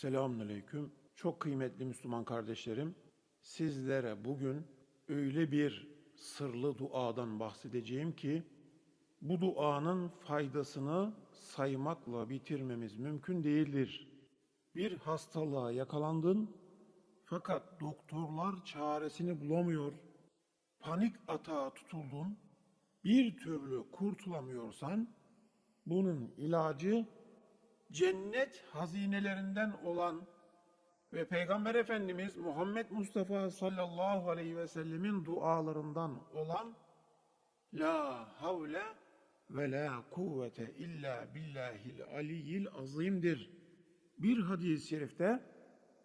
Selamünaleyküm. Çok kıymetli Müslüman kardeşlerim, sizlere bugün öyle bir sırlı duadan bahsedeceğim ki bu duanın faydasını saymakla bitirmemiz mümkün değildir. Bir hastalığa yakalandın fakat doktorlar çaresini bulamıyor. Panik atağa tutuldun. Bir türlü kurtulamıyorsan bunun ilacı cennet hazinelerinden olan ve Peygamber Efendimiz Muhammed Mustafa sallallahu aleyhi ve sellemin dualarından olan La havle ve la kuvvete illa billahil aliyyil azimdir. Bir hadis-i şerifte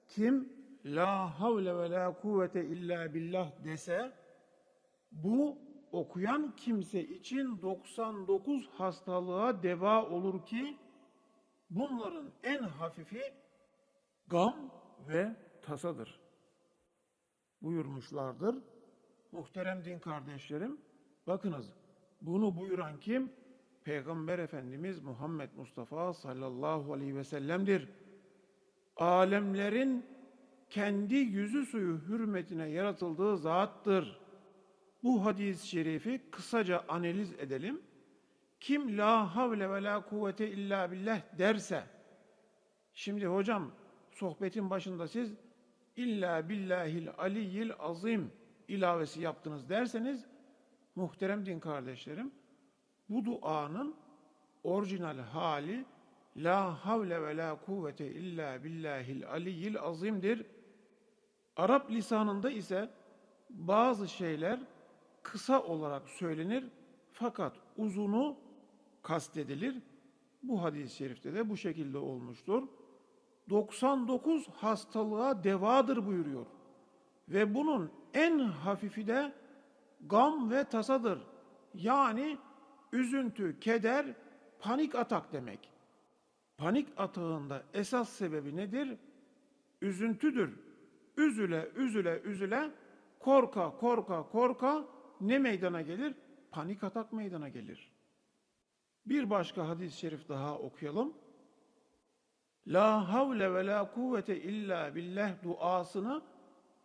kim la havle ve la kuvvete illa billah dese bu okuyan kimse için 99 hastalığa deva olur ki bunların en hafifi gam ve tasadır. Buyurmuşlardır. Muhterem din kardeşlerim, bakınız bunu buyuran kim? Peygamber Efendimiz Muhammed Mustafa sallallahu aleyhi ve sellem'dir. Alemlerin kendi yüzü suyu hürmetine yaratıldığı zattır. Bu hadis-i şerifi kısaca analiz edelim. Kim la havle ve la kuvvete illa billah derse, şimdi hocam sohbetin başında siz illa billahil aliyyil azim ilavesi yaptınız derseniz, muhterem din kardeşlerim, bu duanın orijinal hali la havle ve la kuvvete illa billahil aliyyil azimdir. Arap lisanında ise bazı şeyler kısa olarak söylenir fakat uzunu kastedilir. Bu hadis-i şerifte de bu şekilde olmuştur. 99 hastalığa devadır buyuruyor. Ve bunun en hafifi de gam ve tasadır. Yani üzüntü, keder, panik atak demek. Panik atağında esas sebebi nedir? Üzüntüdür. Üzüle, üzüle, üzüle, korka, korka, korka ne meydana gelir? Panik atak meydana gelir. Bir başka hadis-i şerif daha okuyalım. La havle ve la kuvvete illa billah duasını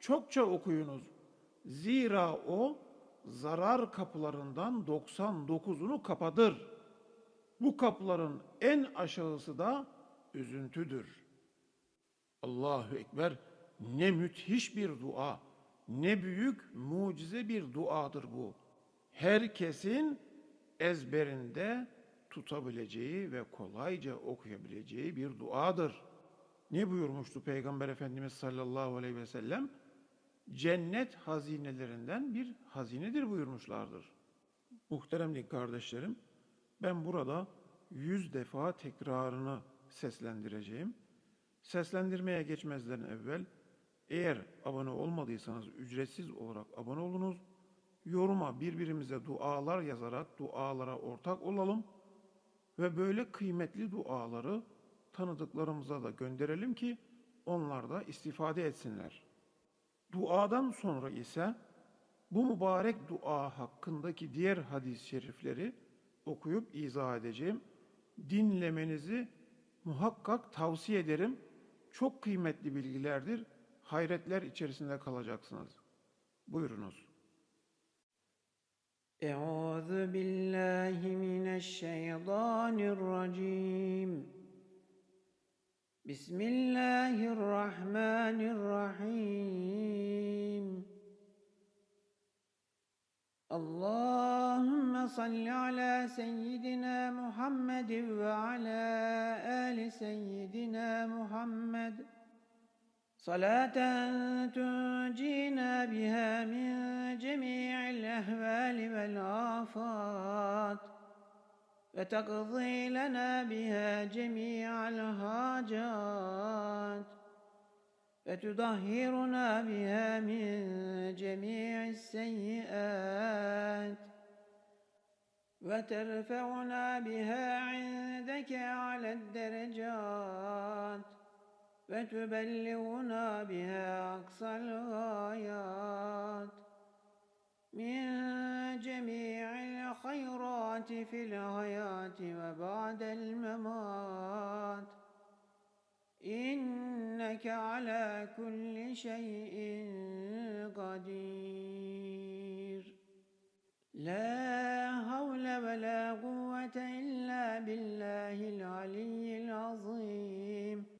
çokça okuyunuz. Zira o zarar kapılarından 99'unu kapadır. Bu kapıların en aşağısı da üzüntüdür. Allahu Ekber ne müthiş bir dua, ne büyük mucize bir duadır bu. Herkesin ezberinde tutabileceği ve kolayca okuyabileceği bir duadır. Ne buyurmuştu Peygamber Efendimiz sallallahu aleyhi ve sellem? Cennet hazinelerinden bir hazinedir buyurmuşlardır. Muhterem kardeşlerim, ben burada yüz defa tekrarını seslendireceğim. Seslendirmeye geçmezden evvel eğer abone olmadıysanız ücretsiz olarak abone olunuz. Yoruma birbirimize dualar yazarak dualara ortak olalım ve böyle kıymetli duaları tanıdıklarımıza da gönderelim ki onlar da istifade etsinler. Duadan sonra ise bu mübarek dua hakkındaki diğer hadis-i şerifleri okuyup izah edeceğim. Dinlemenizi muhakkak tavsiye ederim. Çok kıymetli bilgilerdir. Hayretler içerisinde kalacaksınız. Buyurunuz. أعوذ بالله من الشيطان الرجيم. بسم الله الرحمن الرحيم. اللهم صل على سيدنا محمد وعلى آل سيدنا محمد. صلاة تنجينا بها من جميع الأهوال والآفات وتقضي لنا بها جميع الحاجات وتطهرنا بها من جميع السيئات وترفعنا بها عندك على الدرجات. وتبلغنا بها أقصى الغايات. من جميع الخيرات في الحياة وبعد الممات. إن إنك على كل شيء قدير. لا حول ولا قوة إلا بالله العلي العظيم.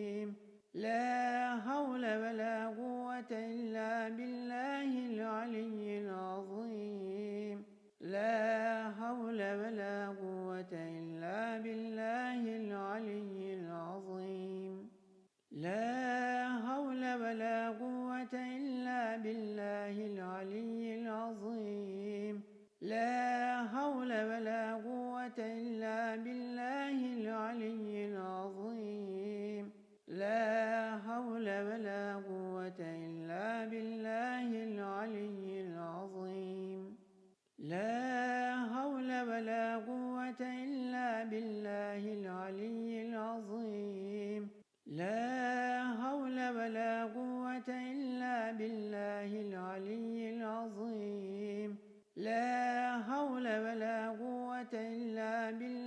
بالله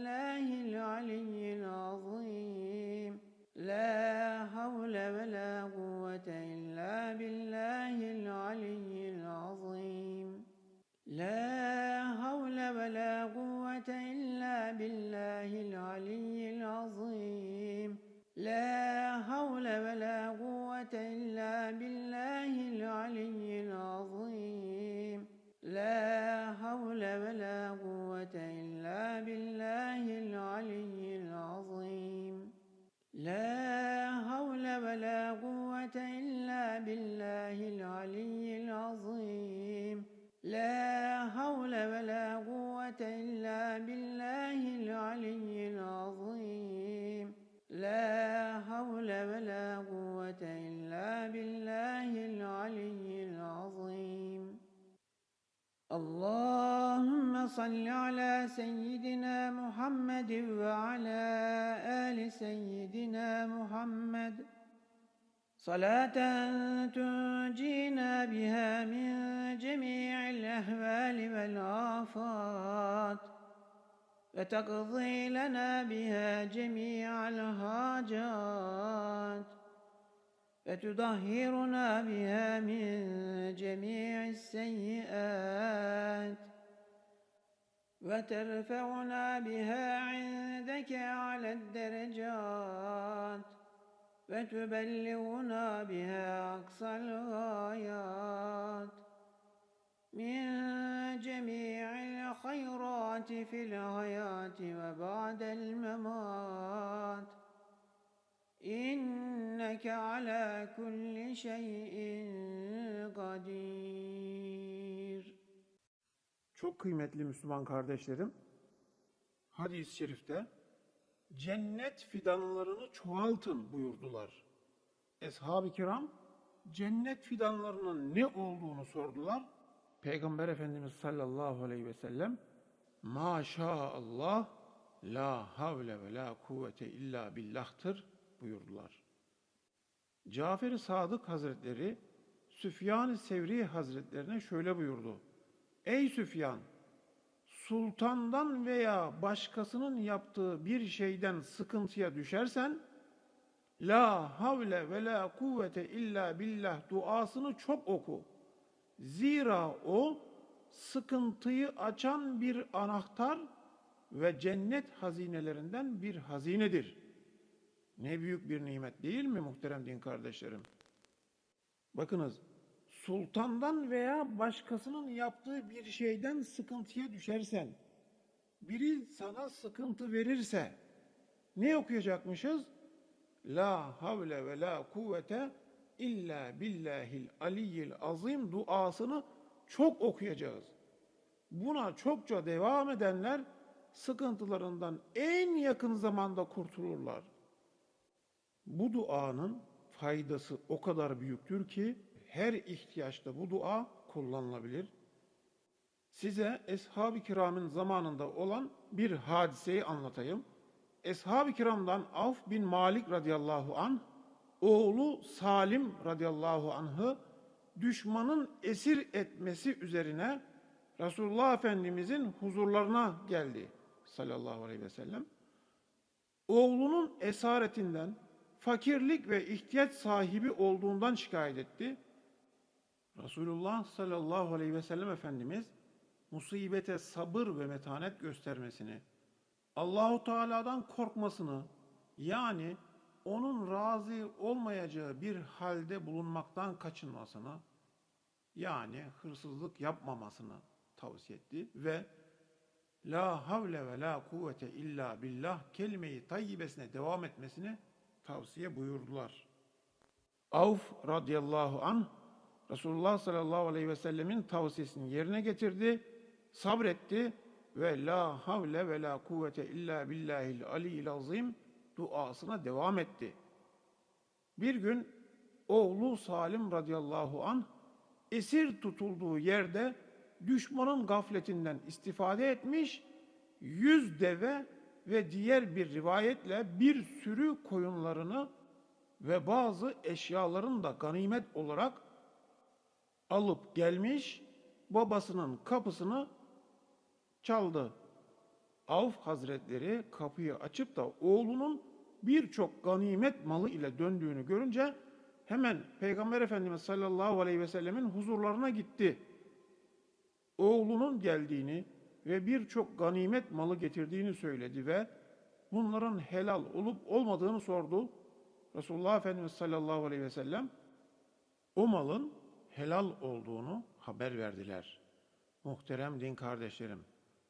اللهم صل على سيدنا محمد وعلى آل سيدنا محمد. صلاة تنجينا بها من جميع الأهوال والآفات. وتقضي لنا بها جميع الحاجات. وتطهرنا بها من جميع السيئات وترفعنا بها عندك على الدرجات وتبلغنا بها أقصى الغايات من جميع الخيرات في الحياة وبعد الممات. إنك على كل شيء قدير Çok kıymetli Müslüman kardeşlerim, hadis-i şerifte cennet fidanlarını çoğaltın buyurdular. Eshab-ı kiram cennet fidanlarının ne olduğunu sordular. Peygamber Efendimiz sallallahu aleyhi ve sellem Maşallah la havle ve la kuvvete illa billah'tır buyurdular. Cafer-i Sadık Hazretleri Süfyan-ı Sevri Hazretlerine şöyle buyurdu. Ey Süfyan! Sultandan veya başkasının yaptığı bir şeyden sıkıntıya düşersen, La havle ve la kuvvete illa billah duasını çok oku. Zira o sıkıntıyı açan bir anahtar ve cennet hazinelerinden bir hazinedir. Ne büyük bir nimet değil mi muhterem din kardeşlerim? Bakınız, sultandan veya başkasının yaptığı bir şeyden sıkıntıya düşersen, biri sana sıkıntı verirse, ne okuyacakmışız? La havle ve la kuvvete illa billahil aliyyil azim duasını çok okuyacağız. Buna çokça devam edenler sıkıntılarından en yakın zamanda kurtulurlar. Bu duanın faydası o kadar büyüktür ki her ihtiyaçta bu dua kullanılabilir. Size Eshab-ı Kiram'ın zamanında olan bir hadiseyi anlatayım. Eshab-ı Kiram'dan Avf bin Malik radıyallahu anh, oğlu Salim radıyallahu anh'ı düşmanın esir etmesi üzerine Resulullah Efendimizin huzurlarına geldi sallallahu aleyhi ve sellem. Oğlunun esaretinden, fakirlik ve ihtiyaç sahibi olduğundan şikayet etti. Resulullah sallallahu aleyhi ve sellem Efendimiz musibete sabır ve metanet göstermesini, Allahu Teala'dan korkmasını, yani onun razı olmayacağı bir halde bulunmaktan kaçınmasını, yani hırsızlık yapmamasını tavsiye etti ve La havle ve la kuvvete illa billah kelime-i tayyibesine devam etmesini tavsiye buyurdular. Avf radıyallahu an Resulullah sallallahu aleyhi ve sellemin tavsiyesini yerine getirdi, sabretti ve la havle ve la kuvvete illa billahil aliyyil azim duasına devam etti. Bir gün oğlu Salim radıyallahu an esir tutulduğu yerde düşmanın gafletinden istifade etmiş, yüz deve ve diğer bir rivayetle bir sürü koyunlarını ve bazı eşyaların da ganimet olarak alıp gelmiş, babasının kapısını çaldı. Avf Hazretleri kapıyı açıp da oğlunun birçok ganimet malı ile döndüğünü görünce hemen Peygamber Efendimiz sallallahu aleyhi ve sellemin huzurlarına gitti. Oğlunun geldiğini ve birçok ganimet malı getirdiğini söyledi ve bunların helal olup olmadığını sordu. Resulullah Efendimiz sallallahu aleyhi ve sellem o malın helal olduğunu haber verdiler. Muhterem din kardeşlerim,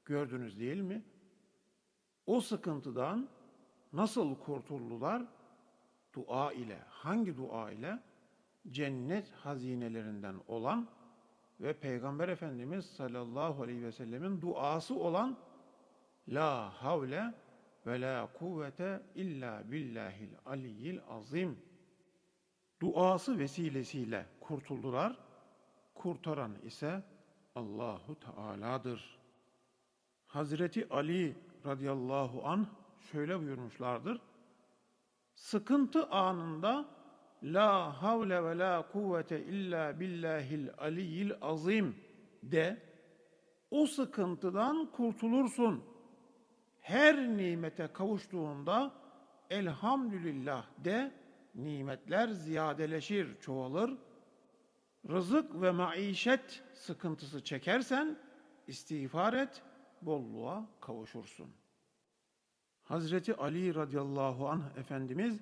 gördünüz değil mi? O sıkıntıdan nasıl kurtuldular? Dua ile. Hangi dua ile? Cennet hazinelerinden olan ve Peygamber Efendimiz sallallahu aleyhi ve sellemin duası olan La havle ve la kuvvete illa billahil aliyyil azim. Duası vesilesiyle kurtuldular. Kurtaran ise Allahu Teala'dır. Hazreti Ali radıyallahu anh şöyle buyurmuşlardır. Sıkıntı anında La havle ve la kuvvete illa billahil aliyyil azim de o sıkıntıdan kurtulursun. Her nimete kavuştuğunda elhamdülillah de nimetler ziyadeleşir, çoğalır. Rızık ve maişet sıkıntısı çekersen istiğfar et, bolluğa kavuşursun. Hazreti Ali radıyallahu anh Efendimiz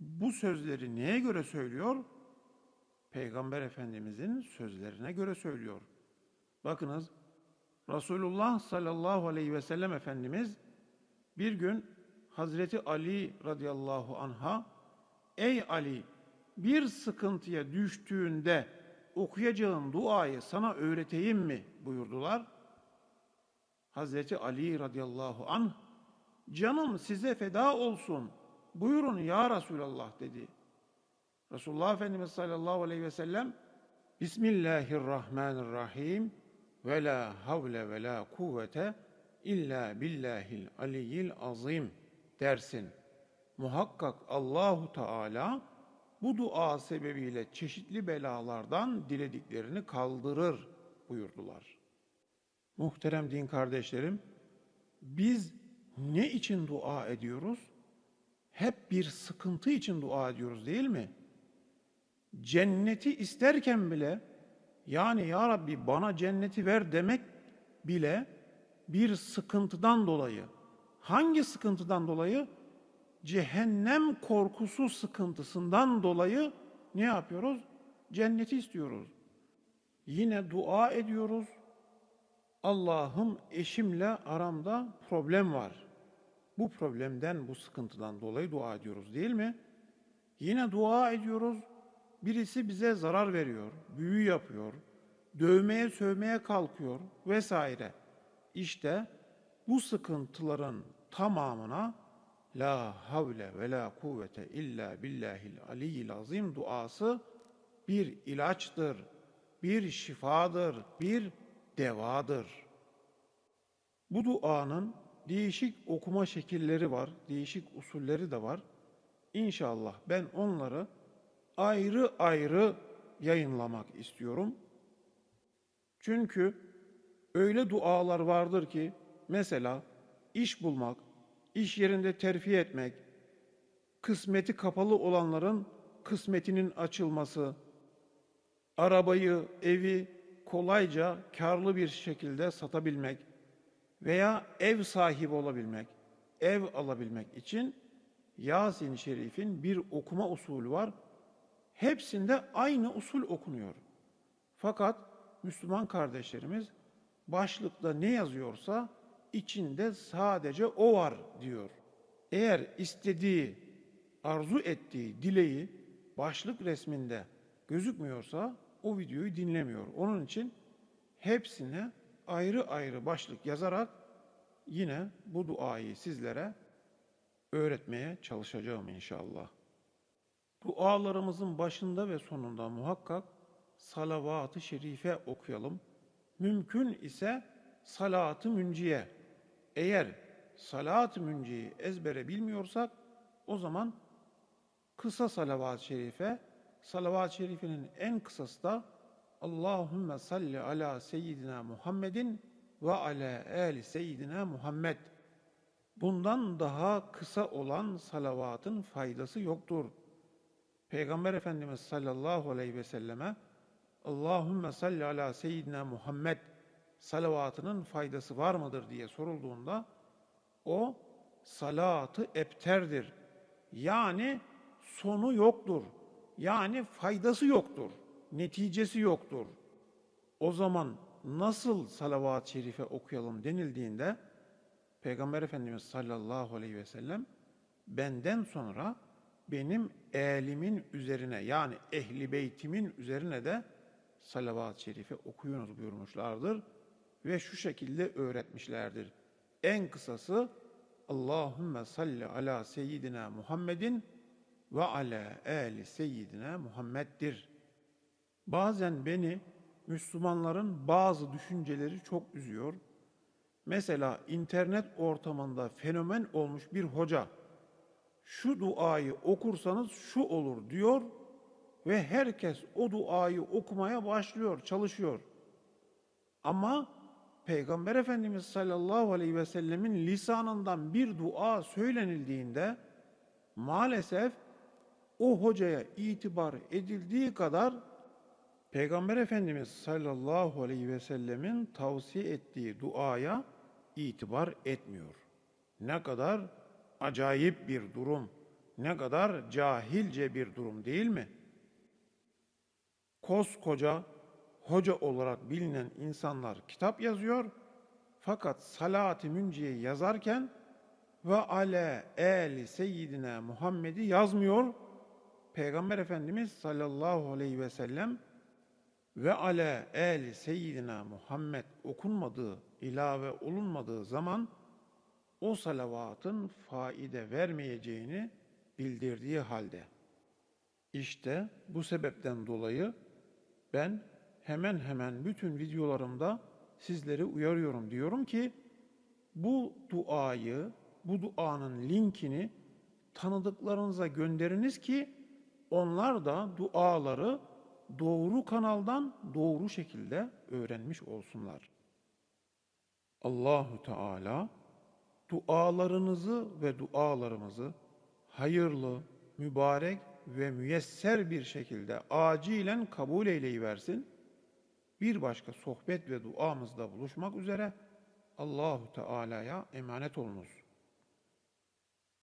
bu sözleri neye göre söylüyor? Peygamber Efendimizin sözlerine göre söylüyor. Bakınız Resulullah sallallahu aleyhi ve sellem Efendimiz bir gün Hazreti Ali radıyallahu anha Ey Ali bir sıkıntıya düştüğünde okuyacağın duayı sana öğreteyim mi buyurdular. Hazreti Ali radıyallahu anh canım size feda olsun buyurun ya Resulallah dedi. Resulullah Efendimiz sallallahu aleyhi ve sellem Bismillahirrahmanirrahim ve la havle ve la kuvvete illa billahil aliyyil azim dersin. Muhakkak Allahu Teala bu dua sebebiyle çeşitli belalardan dilediklerini kaldırır buyurdular. Muhterem din kardeşlerim, biz ne için dua ediyoruz? Hep bir sıkıntı için dua ediyoruz değil mi? Cenneti isterken bile yani ya Rabbi bana cenneti ver demek bile bir sıkıntıdan dolayı. Hangi sıkıntıdan dolayı? Cehennem korkusu sıkıntısından dolayı ne yapıyoruz? Cenneti istiyoruz. Yine dua ediyoruz. Allah'ım eşimle aramda problem var. Bu problemden, bu sıkıntıdan dolayı dua ediyoruz değil mi? Yine dua ediyoruz. Birisi bize zarar veriyor, büyü yapıyor, dövmeye sövmeye kalkıyor vesaire. İşte bu sıkıntıların tamamına La havle ve la kuvvete illa billahil aliyyil azim duası bir ilaçtır, bir şifadır, bir devadır. Bu duanın değişik okuma şekilleri var, değişik usulleri de var. İnşallah ben onları ayrı ayrı yayınlamak istiyorum. Çünkü Öyle dualar vardır ki mesela iş bulmak, iş yerinde terfi etmek, kısmeti kapalı olanların kısmetinin açılması, arabayı, evi kolayca karlı bir şekilde satabilmek veya ev sahibi olabilmek, ev alabilmek için Yasin-i Şerif'in bir okuma usulü var. Hepsinde aynı usul okunuyor. Fakat Müslüman kardeşlerimiz başlıkta ne yazıyorsa içinde sadece o var diyor. Eğer istediği, arzu ettiği dileği başlık resminde gözükmüyorsa o videoyu dinlemiyor. Onun için hepsine ayrı ayrı başlık yazarak yine bu duayı sizlere öğretmeye çalışacağım inşallah. Dualarımızın başında ve sonunda muhakkak salavat-ı şerife okuyalım. Mümkün ise salat-ı münciye. Eğer salat-ı münciyi ezbere bilmiyorsak o zaman kısa salavat-ı şerife, salavat-ı şerifenin en kısası da Allahümme salli ala seyyidina Muhammedin ve ala ali seyyidina Muhammed. Bundan daha kısa olan salavatın faydası yoktur. Peygamber Efendimiz sallallahu aleyhi ve selleme Allahümme salli ala seyyidina Muhammed salavatının faydası var mıdır diye sorulduğunda o salatı epterdir. Yani sonu yoktur. Yani faydası yoktur. Neticesi yoktur. O zaman nasıl salavat-ı şerife okuyalım denildiğinde Peygamber Efendimiz sallallahu aleyhi ve sellem benden sonra benim elimin üzerine yani ehli beytimin üzerine de salavat-ı şerife okuyunuz buyurmuşlardır ve şu şekilde öğretmişlerdir. En kısası Allahümme salli ala seyyidina Muhammedin ve ala ali seyyidina Muhammed'dir. Bazen beni Müslümanların bazı düşünceleri çok üzüyor. Mesela internet ortamında fenomen olmuş bir hoca şu duayı okursanız şu olur diyor ve herkes o duayı okumaya başlıyor, çalışıyor. Ama Peygamber Efendimiz sallallahu aleyhi ve sellemin lisanından bir dua söylenildiğinde maalesef o hocaya itibar edildiği kadar Peygamber Efendimiz sallallahu aleyhi ve sellemin tavsiye ettiği duaya itibar etmiyor. Ne kadar acayip bir durum, ne kadar cahilce bir durum değil mi? Koskoca hoca olarak bilinen insanlar kitap yazıyor fakat salat-ı münciye yazarken ve ale eli seyyidine Muhammed'i yazmıyor. Peygamber Efendimiz sallallahu aleyhi ve sellem ve ale eli seyyidina Muhammed okunmadığı, ilave olunmadığı zaman o salavatın faide vermeyeceğini bildirdiği halde. İşte bu sebepten dolayı ben hemen hemen bütün videolarımda sizleri uyarıyorum. Diyorum ki bu duayı, bu duanın linkini tanıdıklarınıza gönderiniz ki onlar da duaları doğru kanaldan doğru şekilde öğrenmiş olsunlar. Allahu Teala dualarınızı ve dualarımızı hayırlı, mübarek ve müyesser bir şekilde acilen kabul eyleyiversin. Bir başka sohbet ve duamızda buluşmak üzere Allahu Teala'ya emanet olunuz.